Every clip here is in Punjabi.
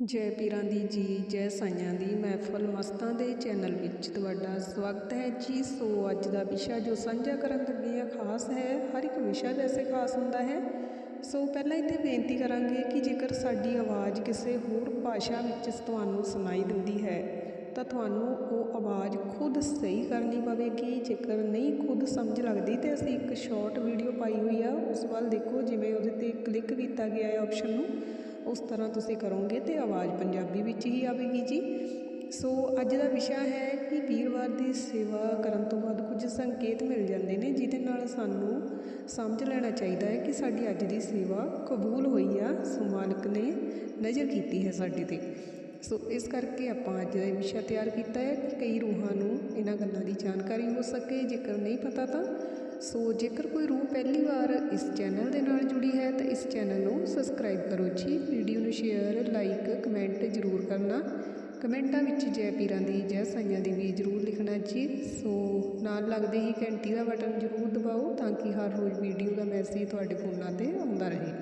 ਜੈ ਪੀਰਾਂ ਦੀ ਜੀ, ਜੈ ਸਾਈਆਂ ਦੀ ਮਹਿਫਲ। ਮਸਤਾਂ ਦੇ ਚੈਨਲ ਵਿੱਚ ਤੁਹਾਡਾ ਸਵਾਗਤ ਹੈ ਜੀ। ਸੋ ਅੱਜ ਦਾ ਵਿਸ਼ਾ ਜੋ ਸਾਂਝਾ ਕਰਨ ਲੱਗੇ ਆ ਖਾਸ ਹੈ, ਹਰ ਇੱਕ ਵਿਸ਼ਾ ਵੈਸੇ ਖਾਸ ਹੁੰਦਾ ਹੈ। ਸੋ ਪਹਿਲਾਂ ਇੱਥੇ ਬੇਨਤੀ ਕਰਾਂਗੇ ਕਿ ਜੇਕਰ ਸਾਡੀ ਆਵਾਜ਼ ਕਿਸੇ ਹੋਰ ਭਾਸ਼ਾ ਵਿੱਚ ਤੁਹਾਨੂੰ ਸੁਣਾਈ ਦਿੰਦੀ ਹੈ, ਤਾਂ ਤੁਹਾਨੂੰ ਉਹ ਆਵਾਜ਼ ਖੁਦ ਸਹੀ ਕਰਨੀ ਪਵੇਗੀ। ਜੇਕਰ ਨਹੀਂ ਖੁਦ ਸਮਝ ਲੱਗਦੀ, ਤੇ ਅਸੀਂ ਇੱਕ ਸ਼ਾਰਟ ਵੀਡੀਓ ਪਾਈ ਹੋਈ ਆ। ਉਸ ਵੱਲ ਦੇਖੋ, ਜਿਵੇਂ ਉਹਦੇ ਤੇ ਕਲਿੱਕ ਕੀਤਾ ਗਿਆ ਹੈ ਆਪਸ਼ਨ ਨੂੰ। ਉਸ ਤਰ੍ਹਾਂ ਤੁਸੀਂ ਕਰੋਗੇ ਤੇ ਆਵਾਜ਼ ਪੰਜਾਬੀ ਵਿੱਚ ਹੀ ਆਵੇਗੀ ਜੀ। ਸੋ ਅੱਜ ਦਾ ਵਿਸ਼ਾ ਹੈ ਕਿ ਵੀਰਵਾਰ ਦੀ ਸੇਵਾ ਕਰਨ ਤੋਂ ਬਾਅਦ ਕੁਝ ਸੰਕੇਤ ਮਿਲ ਜਾਂਦੇ ਨੇ, ਜਿਹਦੇ ਨਾਲ ਸਾਨੂੰ ਸਮਝ ਲੈਣਾ ਚਾਹੀਦਾ ਹੈ ਕਿ ਸਾਡੀ ਅੱਜ ਦੀ ਸੇਵਾ ਕਬੂਲ ਹੋਈ ਆ ਸੋ ਮਾਲਕ ਨੇ ਨਜ਼ਰ ਕੀਤੀ ਹੈ ਸਾਡੇ ਤੇ। ਸੋ ਇਸ ਕਰਕੇ ਆਪਾਂ ਅੱਜ ਦਾ ਇਹ ਵਿਸ਼ਾ ਤਿਆਰ ਕੀਤਾ ਹੈ ਕਿ ਕਈ ਰੂਹਾਂ ਨੂੰ ਇਹਨਾਂ ਗੱਲਾਂ ਦੀ ਜਾਣਕਾਰੀ ਹੋ ਸਕੇ, ਜੇਕਰ ਨਹੀਂ ਪਤਾ ਤਾਂ ਸੋ ਜੇਕਰ ਕੋਈ ਰੂਹ ਪਹਿਲੀ ਵਾਰ ਇਸ ਚੈਨਲ ਦੇ ਨਾਲ ਜੁੜੀ ਹੈ ਤਾਂ ਇਸ ਚੈਨਲ ਨੂੰ ਸਬਸਕ੍ਰਾਈਬ ਕਰੋ ਜੀ। ਵੀਡੀਓ ਨੂੰ ਸ਼ੇਅਰ ਲਾਈਕ ਕਮੈਂਟ ਜ਼ਰੂਰ ਕਰਨਾ। ਕਮੈਂਟਾਂ ਵਿੱਚ ਜੈ ਪੀਰਾਂ ਦੀ, ਜੈ ਸਾਈਆਂ ਦੀ ਵੀ ਜ਼ਰੂਰ ਲਿਖਣਾ ਜੀ। ਸੋ ਨਾਲ ਲੱਗਦੇ ਹੀ ਘੰਟੀ ਦਾ ਬਟਨ ਜ਼ਰੂਰ ਦਬਾਓ ਤਾਂ ਕਿ ਹਰ ਰੋਜ਼ ਵੀਡੀਓ ਦਾ ਮੈਸੇਜ ਤੁਹਾਡੇ ਫੋਨਾਂ ਤੇ ਆਉਂਦਾ ਰਹੇ।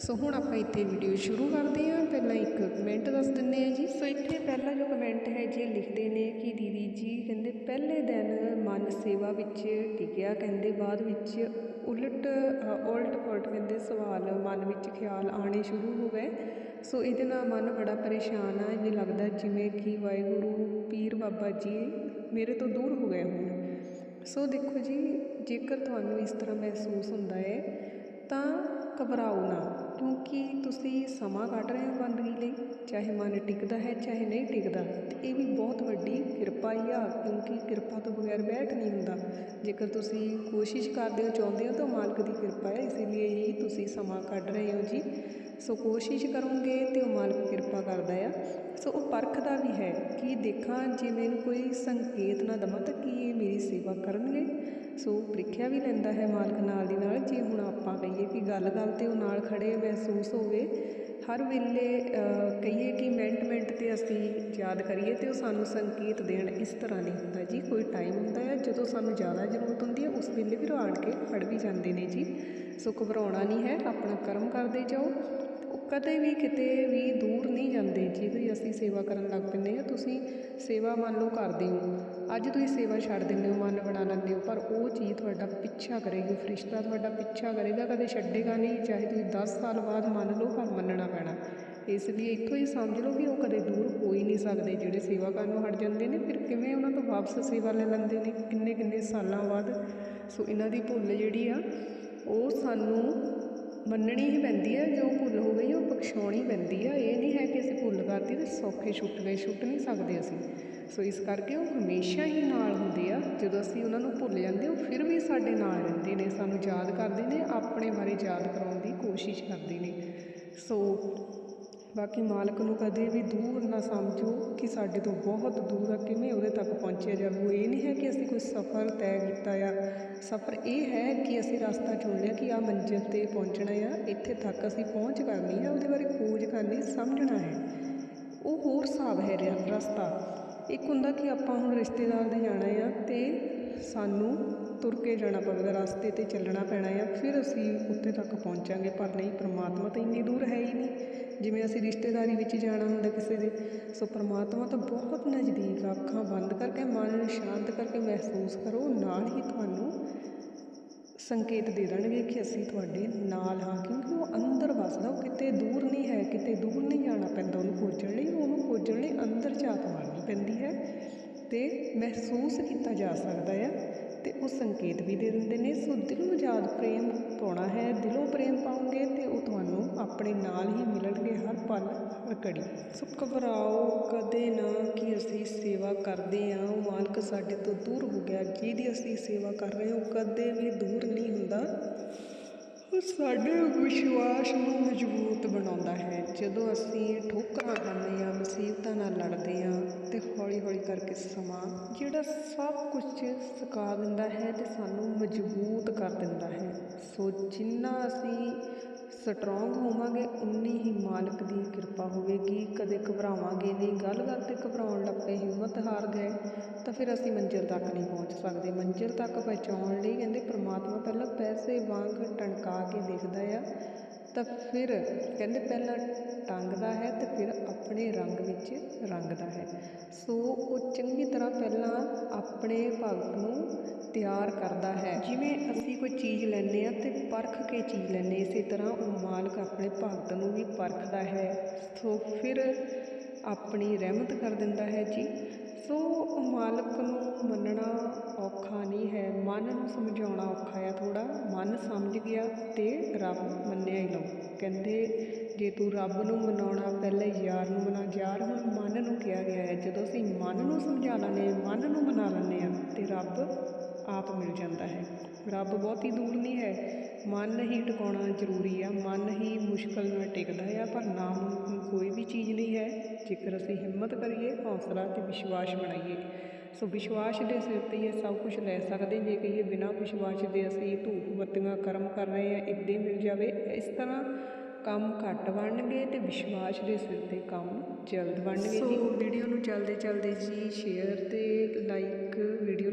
ਸੋ ਹੁਣ ਆਪਾਂ ਇੱਥੇ ਵੀਡੀਓ ਸ਼ੁਰੂ ਕਰਦੇ ਹਾਂ। ਪਹਿਲਾਂ ਇੱਕ ਕਮੈਂਟ ਦੱਸ ਦਿੰਦੇ ਹਾਂ ਜੀ। ਸੋ ਇੱਥੇ ਪਹਿਲਾ ਜੋ ਕਮੈਂਟ ਹੈ ਜੀ ਲਿਖਦੇ ਨੇ ਕਿ ਦੀਦੀ ਜੀ ਕਹਿੰਦੇ, ਪਹਿਲੇ ਦਿਨ ਮਨ ਸੇਵਾ ਵਿੱਚ ਟਿਕਿਆ ਕਹਿੰਦੇ, ਬਾਅਦ ਵਿੱਚ ਉਲਟ ਉਲਟ ਪੁਲਟ ਕਹਿੰਦੇ, ਸਵਾਲ ਮਨ ਵਿੱਚ ਖਿਆਲ ਆਣੇ ਸ਼ੁਰੂ ਹੋ ਗਏ। ਸੋ ਇਹਦੇ ਨਾਲ ਮਨ ਬੜਾ ਪਰੇਸ਼ਾਨ ਆ। ਇਹ ਲੱਗਦਾ ਜਿਵੇਂ ਕਿ ਵਾਹਿਗੁਰੂ, ਪੀਰ ਬਾਬਾ ਜੀ ਮੇਰੇ ਤੋਂ ਦੂਰ ਹੋ ਗਏ ਹੋਣ। ਸੋ ਦੇਖੋ ਜੀ, ਜੇਕਰ ਤੁਹਾਨੂੰ ਇਸ ਤਰ੍ਹਾਂ ਮਹਿਸੂਸ ਹੁੰਦਾ ਹੈ, ਤਾਂ ਘਬਰਾਓ ਨਾ। ਕਿਉਂਕਿ ਤੁਸੀਂ ਸਮਾਂ ਕੱਢ ਰਹੇ ਹੋ ਬੰਦਗੀ ਲਈ, ਚਾਹੇ ਮਨ ਟਿਕਦਾ ਹੈ, ਚਾਹੇ ਨਹੀਂ ਟਿਕਦਾ ਇਹ ਵੀ ਬਹੁਤ ਵੱਡੀ ਕਿਰਪਾ ਹੀ ਆ, ਕਿਉਂਕਿ ਕਿਰਪਾ ਤੋਂ ਬਗੈਰ ਬੈਠ ਨਹੀਂ ਹੁੰਦਾ। ਜੇਕਰ ਤੁਸੀਂ ਕੋਸ਼ਿਸ਼ ਕਰਦੇ ਹੋ, ਚਾਹੁੰਦੇ ਹੋ, ਤਾਂ ਮਾਲਕ ਦੀ ਕਿਰਪਾ ਹੈ, ਇਸ ਲਈ ਹੀ ਤੁਸੀਂ ਸਮਾਂ ਕੱਢ ਰਹੇ ਹੋ ਜੀ। ਸੋ ਕੋਸ਼ਿਸ਼ ਕਰੋਗੇ ਤੇ ਉਹ ਮਾਲਕ ਕਿਰਪਾ ਕਰਦਾ ਆ। ਸੋ ਉਹ ਪਰਖਦਾ ਵੀ ਹੈ ਕਿ ਦੇਖਾਂ ਜੇ ਮੈਨੂੰ ਕੋਈ ਸੰਕੇਤ ਨਾ ਦਵਾਂ ਤਾਂ ਕੀ ਇਹ ਮੇਰੀ ਸੇਵਾ ਕਰਨਗੇ? ਸੋ ਪ੍ਰੀਖਿਆ ਵੀ ਲੈਂਦਾ ਹੈ ਮਾਲਕ ਨਾਲ ਦੀ ਨਾਲ। ਜੇ ਹੁਣ ਆਪਾਂ ਕਹੀਏ ਕਿ ਗੱਲ ਗੱਲ ਤੇ ਉਹ ਨਾਲ ਖੜੇ ਮਹਿਸੂਸ ਹੋਵੇ, ਹਰ ਵੇਲੇ ਕਹੀਏ ਕਿ ਮਿੰਟ ਮਿੰਟ ਤੇ ਅਸੀਂ ਯਾਦ ਕਰੀਏ ਤੇ ਉਹ ਸਾਨੂੰ ਸੰਕੇਤ ਦੇਣ ਇਸ ਤਰ੍ਹਾਂ ਨਹੀਂ ਹੁੰਦਾ ਜੀ। ਕੋਈ ਟਾਈਮ ਹੁੰਦਾ ਹੈ ਜਦੋਂ ਸਾਨੂੰ ਜ਼ਿਆਦਾ ਜ਼ਰੂਰਤ ਹੁੰਦੀ ਹੈ ਉਸ ਵੇਲੇ ਵੀ ਆਣ ਕੇ ਫੜ ਵੀ ਜਾਂਦੇ ਨੇ ਜੀ। ਸੋ ਘਬਰਾਉਣਾ ਨਹੀਂ ਹੈ, ਆਪਣਾ ਕਰਮ ਕਰਦੇ ਜਾਓ। ਕਦੇ ਵੀ ਕਿਤੇ ਵੀ ਦੂਰ ਨਹੀਂ ਜਾਂਦੇ ਜਿਹਦੀ ਅਸੀਂ ਸੇਵਾ ਕਰਨ ਲੱਗ ਪੈਂਦੇ ਹਾਂ। ਤੁਸੀਂ ਸੇਵਾ ਮੰਨ ਲਓ ਕਰਦੇ ਹੋ। ਅੱਜ ਤੁਸੀਂ ਸੇਵਾ ਛੱਡ ਦਿੰਦੇ ਹੋ, ਮਨ ਬਣਾ ਲੈਂਦੇ ਹੋ, ਪਰ ਉਹ ਚੀਜ਼ ਤੁਹਾਡਾ ਪਿੱਛਾ ਕਰੇਗੀ ਫਰਿਸ਼ਤਾ ਤੁਹਾਡਾ ਪਿੱਛਾ ਕਰੇਗਾ, ਕਦੇ ਛੱਡੇਗਾ ਨਹੀਂ, ਚਾਹੇ ਤੁਸੀਂ 10 ਸਾਲ ਬਾਅਦ ਮੰਨ ਲਓ ਪਰ ਮੰਨਣਾ ਪੈਣਾ। ਇਸ ਲਈ ਇੱਥੋਂ ਹੀ ਸਮਝ ਲਓ ਕਿ ਉਹ ਕਦੇ ਦੂਰ ਹੋ ਹੀ ਨਹੀਂ ਸਕਦੇ, ਜਿਹੜੇ ਸੇਵਾ ਕਰਨ ਨੂੰ ਹਟ ਜਾਂਦੇ ਨੇ, ਫਿਰ ਕਿਵੇਂ ਉਹਨਾਂ ਤੋਂ ਵਾਪਸ ਸੇਵਾ ਲੈ ਲੈਂਦੇ ਨੇ ਕਿੰਨੇ ਕਿੰਨੇ ਸਾਲਾਂ ਬਾਅਦ। ਸੋ ਇਹਨਾਂ ਦੀ ਭੁੱਲ ਜਿਹੜੀ ਆ, ਉਹ ਸਾਨੂੰ ਮੰਨਣੀ ਹੀ ਪੈਂਦੀ ਹੈ, ਜੋ ਭੁੱਲ ਹੋ ਗਈ ਉਹ ਬਖਸ਼ਾਉਣੀ ਪੈਂਦੀ ਆ। ਇਹ ਨਹੀਂ ਹੈ ਕਿ ਅਸੀਂ ਭੁੱਲ ਕਰਤੀ ਤੇ ਸੌਖੇ ਛੁੱਟ ਗਏ, ਛੁੱਟ ਨਹੀਂ ਸਕਦੇ ਅਸੀਂ। ਸੋ ਇਸ ਕਰਕੇ ਉਹ ਹਮੇਸ਼ਾ ਹੀ ਨਾਲ ਹੁੰਦੇ ਆ। ਜਦੋਂ ਅਸੀਂ ਉਹਨਾਂ ਨੂੰ ਭੁੱਲ ਜਾਂਦੇ, ਉਹ ਫਿਰ ਵੀ ਸਾਡੇ ਨਾਲ ਰਹਿੰਦੇ ਨੇ, ਸਾਨੂੰ ਯਾਦ ਕਰਦੇ ਨੇ, ਆਪਣੇ ਬਾਰੇ ਯਾਦ ਕਰਾਉਣ ਦੀ ਕੋਸ਼ਿਸ਼ ਕਰਦੇ ਨੇ। ਸੋ ਬਾਕੀ ਮਾਲਕ ਨੂੰ ਕਦੇ ਵੀ ਦੂਰ ਨਾ ਸਮਝੋ ਕਿ ਸਾਡੇ ਤੋਂ ਬਹੁਤ ਦੂਰ ਆ, ਕਿਵੇਂ ਉਹਦੇ ਤੱਕ ਪਹੁੰਚਿਆ ਜਾਊ ਇਹ ਨਹੀਂ ਹੈ ਕਿ ਅਸੀਂ ਕੋਈ ਸਫ਼ਰ ਤੈਅ ਕੀਤਾ ਆ। ਸਫ਼ਰ ਇਹ ਹੈ ਕਿ ਅਸੀਂ ਰਸਤਾ ਚੁਣ ਲਿਆ ਕਿ ਆ ਮੰਜ਼ਿਲ ਤੇ ਪਹੁੰਚਣਾ ਆ। ਇੱਥੇ ਤੱਕ ਅਸੀਂ ਪਹੁੰਚ ਕਰਨੀ ਆ, ਉਹਦੇ ਬਾਰੇ ਖੋਜ ਕਰਨੀ, ਸਮਝਣਾ ਹੈ। ਉਹ ਹੋਰ ਹਿਸਾਬ ਹੈ ਰਸਤਾ। ਇੱਕ ਹੁੰਦਾ ਕਿ ਆਪਾਂ ਹੁਣ ਰਿਸ਼ਤੇਦਾਰ ਦੇ ਜਾਣਾ ਆ ਤੇ ਸਾਨੂੰ ਤੁਰ ਕੇ ਜਾਣਾ ਪਵੇਗਾ, ਰਸਤੇ ਤੇ ਚੱਲਣਾ ਪੈਣਾ ਆ, ਫਿਰ ਅਸੀਂ ਉੱਥੇ ਤੱਕ ਪਹੁੰਚਾਂਗੇ, ਪਰ ਨਹੀਂ, ਪ੍ਰਮਾਤਮਾ ਤਾਂ ਇੰਨੀ ਦੂਰ ਹੈ ਹੀ ਨਹੀਂ। ਜਿਵੇਂ ਅਸੀਂ ਰਿਸ਼ਤੇਦਾਰੀ ਵਿੱਚ ਜਾਣਾ ਹੁੰਦਾ ਕਿਸੇ ਦੇ, ਸੋ ਪ੍ਰਮਾਤਮਾ ਤਾਂ ਬਹੁਤ ਨਜ਼ਦੀਕ ਆ, ਅੱਖਾਂ ਬੰਦ ਕਰਕੇ, ਮਨ ਨੂੰ ਸ਼ਾਂਤ ਕਰਕੇ ਮਹਿਸੂਸ ਕਰੋ, ਨਾਲ ਹੀ ਤੁਹਾਨੂੰ ਸੰਕੇਤ ਦੇ ਦੇਣਗੇ ਕਿ ਅਸੀਂ ਤੁਹਾਡੇ ਨਾਲ ਹਾਂ, ਕਿਉਂਕਿ ਉਹ ਅੰਦਰ ਵਸਦਾ, ਉਹ ਕਿਤੇ ਦੂਰ ਨਹੀਂ ਹੈ, ਕਿਤੇ ਦੂਰ ਨਹੀਂ ਜਾਣਾ ਪੈਂਦਾ, ਉਹਨੂੰ ਖੋਜਣ ਲਈ, ਉਹਨੂੰ ਖੋਜਣ ਲਈ ਅੰਦਰ ਝਾਤ ਮਾਰਨੀ ਪੈਂਦੀ ਹੈ ਤੇ ਮਹਿਸੂਸ ਕੀਤਾ ਜਾ ਸਕਦਾ ਹੈ ਉਹ ਸੰਕੇਤ ਵੀ ਦੇ ਦਿੰਦੇ ਨੇ, ਸੋ ਦਿਲੋਂ ਯਾਦ ਪ੍ਰੇਮ ਪਾਉਣਾ ਹੈ, ਦਿਲੋਂ ਪ੍ਰੇਮ ਪਾਉਂਗੇ ਤੇ ਉਹ ਤੁਹਾਨੂੰ ਆਪਣੇ ਨਾਲ ਹੀ ਮਿਲਣਗੇ ਹਰ ਪਲ, ਹਰ ਘੜੀ। ਸੋ ਘਬਰਾਓ ਕਦੇ ਨਾ ਕਿ ਅਸੀਂ ਸੇਵਾ ਕਰਦੇ ਹਾਂ ਉਹ ਮਾਲਕ ਸਾਡੇ ਤੋਂ ਦੂਰ ਹੋ ਗਿਆ, ਜਿਹਦੀ ਅਸੀਂ ਸੇਵਾ ਕਰ ਰਹੇ ਹਾਂ ਕਦੇ ਵੀ ਦੂਰ ਨਹੀਂ ਹੁੰਦਾ। ਉਹ ਸਾਡੇ ਵਿਸ਼ਵਾਸ ਨੂੰ ਮਜ਼ਬੂਤ ਬਣਾਉਂਦਾ ਹੈ। ਜਦੋਂ ਅਸੀਂ ਠੋਕਰਾਂ ਖਾਂਦੇ ਹਾਂ, ਮੁਸੀਬਤਾਂ ਨਾਲ ਲੜਦੇ ਹਾਂ ਤੇ ਹੌਲੀ ਹੌਲੀ ਕਰਕੇ ਸਮਾਂ ਜਿਹੜਾ ਸਭ ਕੁਝ ਸੁਕਾ ਦਿੰਦਾ ਹੈ ਤੇ ਸਾਨੂੰ ਮਜ਼ਬੂਤ ਕਰ ਦਿੰਦਾ ਹੈ। ਸੋ ਜਿੰਨਾ ਅਸੀਂ ਸਟਰੋਂਗ ਹੋਵਾਂਗੇ ਉਨੀ ਹੀ ਮਾਲਕ ਦੀ ਕਿਰਪਾ ਹੋਵੇਗੀ। ਕਦੇ ਘਬਰਾਵਾਂਗੇ ਨਹੀਂ। ਗੱਲ ਗੱਲ ਤੇ ਘਬਰਾਉਣ ਲੱਗ ਪਏ ਹਿੰਮਤ ਹਾਰ ਗਏ, ਤਾਂ ਫਿਰ ਅਸੀਂ ਮੰਜ਼ਿਲ ਤੱਕ ਨਹੀਂ ਪਹੁੰਚ ਸਕਦੇ। ਮੰਜ਼ਿਲ ਤੱਕ ਪਹੁੰਚਾਉਣ ਲਈ ਕਹਿੰਦੇ ਪ੍ਰਮਾਤਮਾ ਪਹਿਲਾਂ ਪੈਸੇ ਵਾਂਗ ਟਣਕਾ ਕੇ ਦੇਖਦਾ ਆ। ਤਾਂ ਫਿਰ ਕਹਿੰਦੇ ਪਹਿਲਾਂ ਟੰਗਦਾ ਹੈ ਤੇ ਫਿਰ ਆਪਣੇ ਰੰਗ ਵਿੱਚ ਰੰਗਦਾ ਹੈ। ਸੋ ਉਹ ਚੰਗੀ ਤਰ੍ਹਾਂ ਪਹਿਲਾਂ ਆਪਣੇ ਭਗਤ ਨੂੰ ਤਿਆਰ ਕਰਦਾ ਹੈ। ਜਿਵੇਂ ਅਸੀਂ ਕੋਈ ਚੀਜ਼ ਲੈਂਦੇ ਆ ਤੇ ਪਰਖ ਕੇ ਚੀਜ਼ ਲੈਂਦੇ ਇਸੇ ਤਰ੍ਹਾਂ ਉਹ ਮਾਲਕ ਆਪਣੇ ਭਗਤ ਨੂੰ ਵੀ ਪਰਖਦਾ ਹੈ। ਸੋ ਫਿਰ ਆਪਣੀ ਰਹਿਮਤ ਕਰ ਦਿੰਦਾ ਹੈ ਜੀ। ਸੋ ਮਾਲਕ ਨੂੰ ਮੰਨਣਾ ਔਖਾ ਨਹੀਂ ਹੈ। ਮਨ ਨੂੰ ਸਮਝਾਉਣਾ ਔਖਾ ਆ ਥੋੜਾ ਮਨ ਸਮਝ ਗਿਆ ਤੇ ਰੱਬ ਮੰਨਿਆ ਹੀ ਲਓ। ਕਹਿੰਦੇ, ਜੇ ਤੂੰ ਰੱਬ ਨੂੰ ਮਨਾਉਣਾ ਪਹਿਲੇ ਯਾਰ ਨੂੰ ਮਨਾ, ਯਾਰ ਹੁਣ ਮਨ ਨੂੰ ਕਿਹਾ ਗਿਆ ਹੈ। ਜਦੋਂ ਅਸੀਂ ਮਨ ਨੂੰ ਸਮਝਾ ਲੈਂਦੇ ਮਨ ਨੂੰ ਮਨਾ ਲੈਂਦੇ ਆ ਤੇ ਰੱਬ ਆਪ ਮਿਲ ਜਾਂਦਾ ਹੈ। ਰੱਬ ਬਹੁਤੀ ਦੂਰ ਨਹੀਂ ਹੈ। ਮਨ ਹੀ ਟਿਕਾਉਣਾ ਜ਼ਰੂਰੀ ਆ, ਮਨ ਹੀ ਮੁਸ਼ਕਲ ਨਾਲ ਟਿਕਦਾ ਆ, ਪਰ ਨਾਮ ਕੋਈ ਵੀ ਚੀਜ਼ ਨਹੀਂ ਹੈ। ਜੇਕਰ ਅਸੀਂ ਹਿੰਮਤ ਕਰੀਏ, ਹੌਸਲਾ ਤੇ ਵਿਸ਼ਵਾਸ ਬਣਾਈਏ। ਸੋ ਵਿਸ਼ਵਾਸ ਦੇ ਸਿਰ ਤੇ ਹੀ ਇਹ ਸਭ ਕੁਝ ਲੈ ਸਕਦੇ ਜੇ ਕਹੀਏ ਬਿਨਾਂ ਵਿਸ਼ਵਾਸ ਦੇ ਅਸੀਂ ਧੂਫ ਬੱਤੀਆਂ ਕਰਮ ਕਰ ਰਹੇ ਆ ਇੱਦਾਂ ਹੀ ਮਿਲ ਜਾਵੇ। ਇਸ ਤਰ੍ਹਾਂ ਕੰਮ ਘੱਟ ਬਣਨਗੇ ਤੇ ਵਿਸ਼ਵਾਸ ਦੇ ਸਿਰ ਤੇ ਕੰਮ ਜਲਦ ਬਣਨਗੇ। ਜੀ ਵੀਡੀਓ ਨੂੰ ਚਲਦੇ ਚਲਦੇ ਜੀ ਸ਼ੇਅਰ ਤੇ ਲਾਈਕ ਵੀਡੀਓ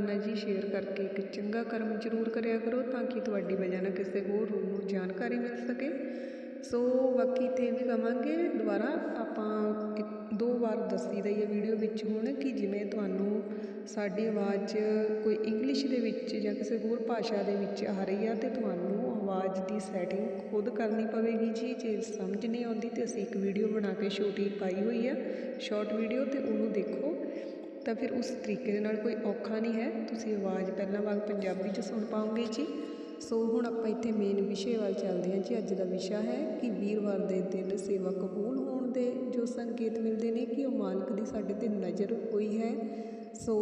ਨੂੰ ਜੀ ਸ਼ੇਅਰ ਕਰਕੇ ਇੱਕ ਚੰਗਾ ਕਰਮ ਜ਼ਰੂਰ ਕਰਿਆ ਕਰੋ ਤਾਂ ਕਿ ਤੁਹਾਡੀ ਵਜ੍ਹਾ ਨਾਲ ਕਿਸੇ ਹੋਰ ਰੂਹ ਨੂੰ ਜਾਣਕਾਰੀ ਮਿਲ ਸਕੇ। ਸੋ ਬਾਕੀ ਤੇ ਵੀ ਕਵਾਂਗੇ ਦੁਬਾਰਾ ਆਪਾਂ ਇੱਕ- ਦੋ ਵਾਰ ਦੱਸੀ ਰਹੀ ਹੈ ਵੀਡੀਓ ਵਿੱਚ ਹੁਣ ਕਿ ਜਿਵੇਂ ਤੁਹਾਨੂੰ ਸਾਡੀ ਆਵਾਜ਼ ਕੋਈ ਇੰਗਲਿਸ਼ ਦੇ ਵਿੱਚ ਜਾਂ ਕਿਸੇ ਹੋਰ ਭਾਸ਼ਾ ਦੇ ਵਿੱਚ ਆ ਰਹੀ ਆ ਤੇ ਤੁਹਾਨੂੰ ਆਵਾਜ਼ ਦੀ ਸੈਟਿੰਗ ਖੁਦ ਕਰਨੀ ਪਵੇਗੀ ਜੀ। ਜੇ ਸਮਝ ਨਹੀਂ ਆਉਂਦੀ ਤੇ ਅਸੀਂ ਇੱਕ ਵੀਡੀਓ ਬਣਾ ਕੇ ਛੋਟੀ ਪਾਈ ਹੋਈ ਆ ਸ਼ਾਰਟ ਵੀਡੀਓ ਤੇ ਉਹਨੂੰ ਦੇਖੋ। ਤਾਂ ਫਿਰ ਉਸ ਤਰੀਕੇ ਦੇ ਨਾਲ ਕੋਈ ਔਖਾ ਨਹੀਂ ਹੈ। ਤੁਸੀਂ ਆਵਾਜ਼ ਪਹਿਲਾਂ ਵਾਂਗ ਪੰਜਾਬੀ 'ਚ ਸੁਣ ਪਾਓਗੇ ਜੀ। ਸੋ ਹੁਣ ਆਪਾਂ ਇੱਥੇ ਮੇਨ ਵਿਸ਼ੇ ਵੱਲ ਚੱਲਦੇ ਹਾਂ ਜੀ। ਅੱਜ ਦਾ ਵਿਸ਼ਾ ਹੈ ਕਿ ਵੀਰਵਾਰ ਦੇ ਦਿਨ ਸੇਵਾ ਕਬੂਲ ਹੋਣ ਦੇ ਜੋ ਸੰਕੇਤ ਮਿਲਦੇ ਨੇ ਕਿ ਉਹ ਮਾਲਕ ਦੀ ਸਾਡੇ ਤੇ ਨਜ਼ਰ ਹੋਈ ਹੈ। ਸੋ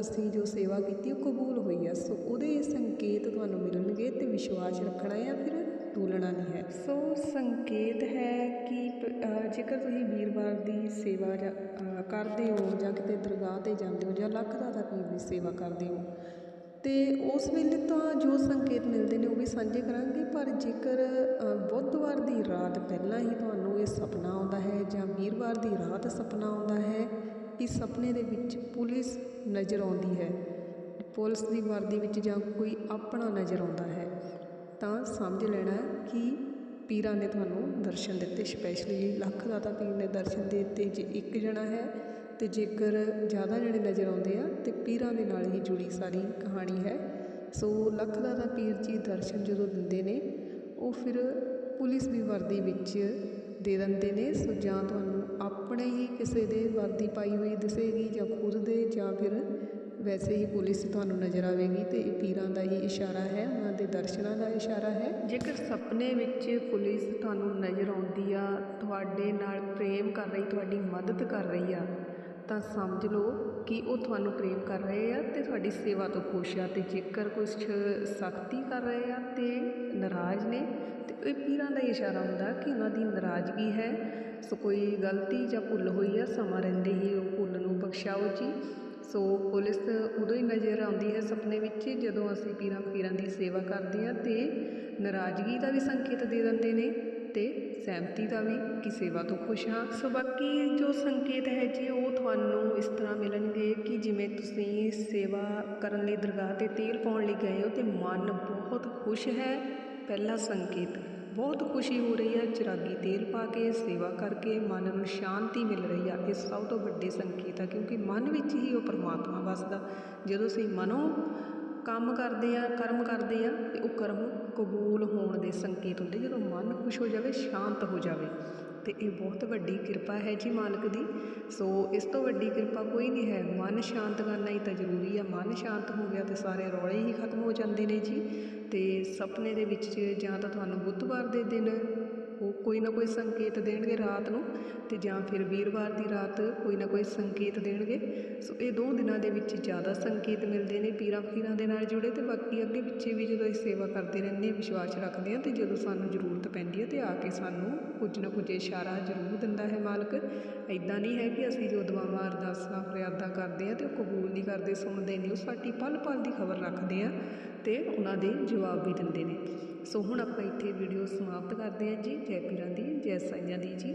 ਅਸੀਂ ਜੋ ਸੇਵਾ ਕੀਤੀ ਉਹ ਕਬੂਲ ਹੋਈ ਆ। ਸੋ ਉਹਦੇ ਸੰਕੇਤ ਤੁਹਾਨੂੰ ਮਿਲਣਗੇ ਤੇ ਵਿਸ਼ਵਾਸ ਰੱਖਣਾ ਆ। ਫਿਰ ਟੂਲਣਾ ਨਹੀਂ ਹੈ। ਸੋ ਸੰਕੇਤ ਹੈ ਕਿ ਜੇਕਰ ਤੁਸੀਂ ਵੀਰਵਾਰ ਦੀ ਸੇਵਾ ਜਾਂ, ਕਰਦੇ ਹੋ ਜਾਂ ਕਿਤੇ ਦਰਗਾਹ ਤੇ ਜਾਂਦੇ ਹੋ ਜਾਂ ਲੱਖ ਦਾ ਪੀਰ ਦੀ ਸੇਵਾ ਕਰਦੇ ਹੋ ਤੇ ਉਸ ਵੇਲੇ ਤਾਂ ਜੋ ਸੰਕੇਤ ਮਿਲਦੇ ਨੇ ਉਹ ਵੀ ਸਾਂਝੇ ਕਰਾਂਗੇ ਪਰ ਜੇਕਰ ਬੁੱਧਵਾਰ ਦੀ ਰਾਤ ਪਹਿਲਾਂ ਹੀ ਤੁਹਾਨੂੰ ਇਹ ਸੁਪਨਾ ਆਉਂਦਾ ਹੈ ਜਾਂ ਵੀਰਵਾਰ ਦੀ ਰਾਤ ਸੁਪਨਾ ਆਉਂਦਾ ਹੈ ਕਿ ਸੁਪਨੇ ਦੇ ਵਿੱਚ ਪੁਲਿਸ ਨਜ਼ਰ ਆਉਂਦੀ ਹੈ ਪੁਲਿਸ ਦੀ ਵਰਦੀ ਵਿੱਚ ਜਾਂ ਕੋਈ ਆਪਣਾ ਨਜ਼ਰ ਆਉਂਦਾ ਹੈ ਤਾਂ ਸਮਝ ਲੈਣਾ ਕਿ ਪੀਰਾਂ ਨੇ ਤੁਹਾਨੂੰ ਦਰਸ਼ਨ ਦਿੱਤੇ ਸਪੈਸ਼ਲੀ ਲੱਖ ਦਾਤਾ ਪੀਰ ਨੇ ਦਰਸ਼ਨ ਦੇ ਦਿੱਤੇ, ਜੇ ਇੱਕ ਜਣਾ ਹੈ ਅਤੇ ਜੇਕਰ ਜ਼ਿਆਦਾ ਜਣੇ ਨਜ਼ਰ ਆਉਂਦੇ ਆ, ਤੇ ਪੀਰਾਂ ਦੇ ਨਾਲ ਹੀ ਜੁੜੀ ਸਾਰੀ ਕਹਾਣੀ ਹੈ। ਸੋ ਲੱਖ ਦਾਤਾ ਪੀਰ ਜੀ ਦਰਸ਼ਨ ਜਦੋਂ ਦਿੰਦੇ ਨੇ, ਉਹ ਫਿਰ ਪੁਲਿਸ ਦੀ ਵਰਦੀ ਵਿੱਚ ਦੇ ਦਿੰਦੇ ਨੇ। ਸੋ ਜਾਂ ਤੁਹਾਨੂੰ ਆਪਣੇ ਹੀ ਕਿਸੇ ਦੇ ਵਰਦੀ ਪਾਈ ਹੋਈ ਦਿਸੇਗੀ ਜਾਂ ਖੁਦ ਦੇ ਜਾਂ ਫਿਰ ਵੈਸੇ ਹੀ ਪੁਲਿਸ ਤੁਹਾਨੂੰ ਨਜ਼ਰ ਆਵੇਗੀ ਤੇ ਇਹ ਪੀਰਾਂ ਦਾ ਹੀ ਇਸ਼ਾਰਾ ਹੈ, ਉਹਨਾਂ ਦੇ ਦਰਸ਼ਨਾਂ ਦਾ ਇਸ਼ਾਰਾ ਹੈ। ਜੇਕਰ ਸੁਪਨੇ ਵਿੱਚ ਪੁਲਿਸ ਤੁਹਾਨੂੰ ਨਜ਼ਰ ਆਉਂਦੀ ਆ, ਤੁਹਾਡੇ ਨਾਲ ਪ੍ਰੇਮ ਕਰ ਰਹੀ, ਤੁਹਾਡੀ ਮਦਦ ਕਰ ਰਹੀ ਆ, ਤਾਂ ਸਮਝ ਲਓ ਕਿ ਉਹ ਤੁਹਾਨੂੰ ਪ੍ਰੇਮ ਕਰ ਰਹੇ ਆ ਤੇ ਤੁਹਾਡੀ ਸੇਵਾ ਤੋਂ ਖੁਸ਼ ਆ ਤੇ ਜੇਕਰ ਕੁਝ ਸਖਤੀ ਕਰ ਰਹੇ ਆ ਤੇ ਨਾਰਾਜ਼ ਨੇ, ਤੇ ਇਹ ਪੀਰਾਂ ਦਾ ਹੀ ਇਸ਼ਾਰਾ ਹੁੰਦਾ ਕਿ ਉਹਨਾਂ ਦੀ ਨਾਰਾਜ਼ਗੀ ਹੈ। ਸੋ ਕੋਈ ਗਲਤੀ ਜਾਂ ਭੁੱਲ ਹੋਈ ਆ, ਸਮਾਂ ਰਹਿੰਦੇ ਹੀ ਉਹ ਭੁੱਲ ਨੂੰ ਬਖਸ਼ਾਓ ਜੀ। ਸੋ ਪੁਲਿਸ ਉਦੋਂ ਹੀ ਨਜ਼ਰ ਆਉਂਦੀ ਹੈ ਸੁਪਨੇ ਵਿੱਚ, ਜਦੋਂ ਅਸੀਂ ਪੀਰਾਂ ਫਕੀਰਾਂ ਦੀ ਸੇਵਾ ਕਰਦੇ ਹਾਂ ਅਤੇ ਨਾਰਾਜ਼ਗੀ ਦਾ ਵੀ ਸੰਕੇਤ ਦੇ ਦਿੰਦੇ ਨੇ ਅਤੇ ਸਹਿਮਤੀ ਦਾ ਵੀ ਕਿ ਸੇਵਾ ਤੋਂ ਖੁਸ਼ ਹਾਂ। ਸੋ ਬਾਕੀ ਜੋ ਸੰਕੇਤ ਹੈ ਜੀ, ਉਹ ਤੁਹਾਨੂੰ ਇਸ ਤਰ੍ਹਾਂ ਮਿਲਣਗੇ ਕਿ ਜਿਵੇਂ ਤੁਸੀਂ ਸੇਵਾ ਕਰਨ ਲਈ ਦਰਗਾਹ ਤੇ ਤੇਲ ਪਾਉਣ ਲਈ ਗਏ ਹੋ ਤੇ ਮਨ ਬਹੁਤ ਖੁਸ਼ ਹੈ। ਪਹਿਲਾ ਸੰਕੇਤ। ਬਹੁਤ ਖੁਸ਼ੀ ਹੋ ਰਹੀ ਹੈ। ਚਿਰਾਗੀ ਤੇਲ ਪਾ ਕੇ ਸੇਵਾ ਕਰਕੇ ਮਨ ਨੂੰ ਸ਼ਾਂਤੀ ਮਿਲ ਰਹੀ ਆ। ਇਹ ਸਭ ਤੋਂ ਵੱਡੇ ਸੰਕੇਤ ਆ, ਕਿਉਂਕਿ ਮਨ ਵਿੱਚ ਹੀ ਉਹ ਪਰਮਾਤਮਾ ਵਸਦਾ। ਜਦੋਂ ਅਸੀਂ ਮਨੋਂ ਕੰਮ ਕਰਦੇ ਆ, ਕਰਮ ਕਰਦੇ ਆ, ਤੇ ਉਹ ਕਰਮ ਕਬੂਲ ਹੋਣ ਦੇ ਸੰਕੇਤ ਹੁੰਦੇ। ਜਦੋਂ ਮਨ ਖੁਸ਼ ਹੋ ਜਾਵੇ, ਸ਼ਾਂਤ ਹੋ ਜਾਵੇ। ਤੇ ਇਹ ਬਹੁਤ ਵੱਡੀ ਕਿਰਪਾ ਹੈ ਜੀ ਮਾਲਕ ਦੀ। ਸੋ ਇਸ ਤੋਂ ਵੱਡੀ ਕਿਰਪਾ ਕੋਈ ਨਹੀਂ ਹੈ। ਮਨ ਸ਼ਾਂਤ ਕਰਨਾ ਹੀ ਤਾਂ ਜ਼ਰੂਰੀ ਆ। ਮਨ ਸ਼ਾਂਤ ਹੋ ਗਿਆ ਤੇ ਸਾਰੇ ਰੌਲੇ ਹੀ ਖਤਮ ਹੋ ਜਾਂਦੇ ਨੇ ਜੀ। ਅਤੇ ਸੁਪਨੇ ਦੇ ਵਿੱਚ ਜਾਂ ਤਾਂ ਤੁਹਾਨੂੰ ਬੁੱਧਵਾਰ ਦੇ ਦਿਨ ਉਹ ਕੋਈ ਨਾ ਕੋਈ ਸੰਕੇਤ ਦੇਣਗੇ ਰਾਤ ਨੂੰ ਤੇ ਜਾਂ ਫਿਰ ਵੀਰਵਾਰ ਦੀ ਰਾਤ ਕੋਈ ਨਾ ਕੋਈ ਸੰਕੇਤ ਦੇਣਗੇ। ਸੋ ਇਹ ਦੋ ਦਿਨਾਂ ਦੇ ਵਿੱਚ ਜ਼ਿਆਦਾ ਸੰਕੇਤ ਮਿਲਦੇ ਨੇ ਪੀਰਾਂ ਫਕੀਰਾਂ ਦੇ ਨਾਲ ਜੁੜੇ ਤੇ ਬਾਕੀ ਅੱਗੇ ਪਿੱਛੇ ਵੀ ਜਦੋਂ ਅਸੀਂ ਸੇਵਾ ਕਰਦੇ ਰਹਿੰਦੇ ਹਾਂ, ਵਿਸ਼ਵਾਸ ਰੱਖਦੇ ਹਾਂ ਤੇ ਜਦੋਂ ਸਾਨੂੰ ਜ਼ਰੂਰਤ ਪੈਂਦੀ ਹੈ ਤੇ ਆ ਕੇ ਸਾਨੂੰ ਕੁਝ ਨਾ ਕੁਝ ਇਸ਼ਾਰਾ ਜ਼ਰੂਰ ਦਿੰਦਾ ਹੈ ਮਾਲਕ। ਐਦਾਂ ਨਹੀਂ ਹੈ ਕਿ ਅਸੀਂ ਜੋ ਦੁਆਵਾਂ, ਅਰਦਾਸਾਂ, ਫਰਿਆਦਾਂ ਕਰਦੇ ਹਾਂ ਤੇ ਉਹ ਕਬੂਲ ਨਹੀਂ ਕਰਦੇ, ਸੁਣਦੇ ਨਹੀਂ, ਉਹ ਸਾਡੀ ਪਲ ਪਲ ਦੀ ਖਬਰ ਰੱਖਦੇ ਆ ਤੇ ਉਹਨਾਂ ਦੇ ਜਵਾਬ ਵੀ ਦਿੰਦੇ ਨੇ। ਸੋ ਹੁਣ ਆਪਾਂ ਇੱਥੇ ਵੀਡੀਓ ਸਮਾਪਤ ਕਰਦੇ ਹਾਂ ਜੀ। ਜੈ ਪੀਰਾਂ ਦੀ, ਜੈ ਸਾਈਆਂ ਦੀ ਜੀ।